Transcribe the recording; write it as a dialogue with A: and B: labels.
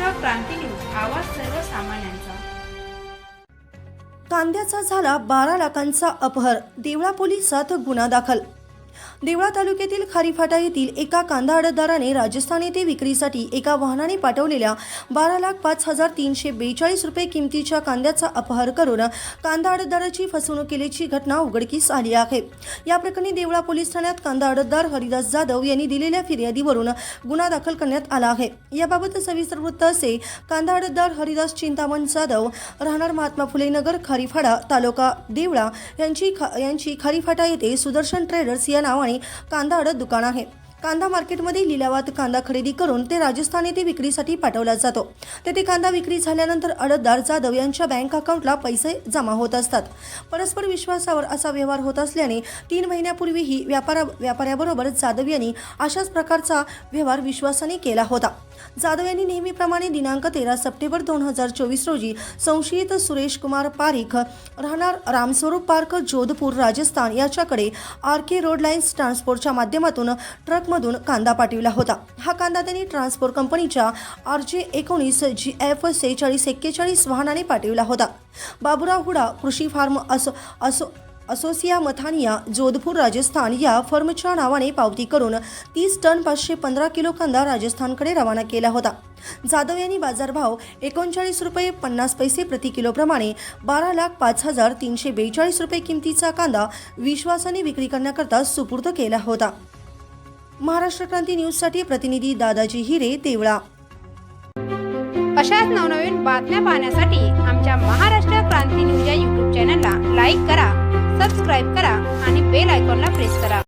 A: Maharashtra Kranti news आवाज सर्वसामान्यांचा.
B: कांद्याचा झाला बारा लाखांचा अपहर. देवळा पोलिसात गुन्हा दाखल. देवळा तालुक्यातील खारीफाटा येथील एका कांदा आडतदाराने राजस्थान येथे विक्रीसाठी एका वाहनाने पाठवलेल्या बारा लाख पाच हजार तीनशे बेचाळीस रुपये किमतीच्या कांद्याचा अपहार करून कांदा आडतदाराची फसवणूक केल्याची घटना उघडकीस आली आहे. या प्रकरणी देवळा पोलीस ठाण्यात कांदा आडतदार हरिदास जाधव यांनी दिलेल्या फिर्यादीवरून गुन्हा दाखल करण्यात आला आहे. याबाबत सविस्तर वृत्त असे कांदा आडतदार हरिदास चिंतामण जाधव राहणार महात्मा फुले नगर खारीफाडा तालुका देवळा यांची खा यांची खारीफाटा येथे सुदर्शन ट्रेडर्स या नावाने कांदा आडत दुकान आहे. कांदा मार्केटमध्ये लिलावात कांदा खरेदी करून ते राजस्थान येथे विक्रीसाठी पाठवला जातो. तेथे कांदा विक्री झाल्यानंतर अडतदार जाधव यांच्या बँक अकाउंटला पैसे जमा होत असतात. परस्पर विश्वासावर असा व्यवहार होत असल्याने तीन महिन्यापूर्वीही व्यापारा व्यापाऱ्याबरोबर जाधव यांनी अशाच प्रकारचा व्यवहार विश्वासाने केला होता. जाधव यांनी नेहमीप्रमाणे दिनांक तेरा सप्टेंबर दोन हजार चोवीस रोजी संशयित सुरेश कुमार पारिख राहणार रामस्वरूप पार्क जोधपूर राजस्थान याच्याकडे आर के रोड लाईन्स ट्रान्सपोर्टच्या माध्यमातून ट्रक ट्रकमधून कांदा पाठविला होता. हा कांदा त्यांनी ट्रान्सपोर्ट कंपनीच्या आर जे एकोणीस जी एफ सेहेचाळीस एक्केचाळीस वाहनाने पाठविला होता. बाबुराव हुडा कृषी फार्म असो असो असोसिया मथानिया जोधपूर राजस्थान या फर्मच्या नावाने पावती करून तीस टन पाचशे पंधरा किलो कांदा राजस्थानकडे रवाना केला होता. जाधव यांनी बाजारभाव एकोणचाळीस रुपये पन्नास पैसे प्रति किलोप्रमाणे बारा लाख पाच हजार तीनशे बेचाळीस रुपये किमतीचा कांदा विश्वासाने विक्री करण्याकरता सुपूर्द केला होता. महाराष्ट्र क्रांती न्यूजसाठी प्रतिनिधी दादाजी हिरे देवळा
A: अशाच नवनवीन बातम्या पाहण्यासाठी आमच्या महाराष्ट्र क्रांती न्यूज या यूट्यूब चॅनलला लाईक करा सबस्क्राईब करा आणि बेल आयकॉनला प्रेस करा.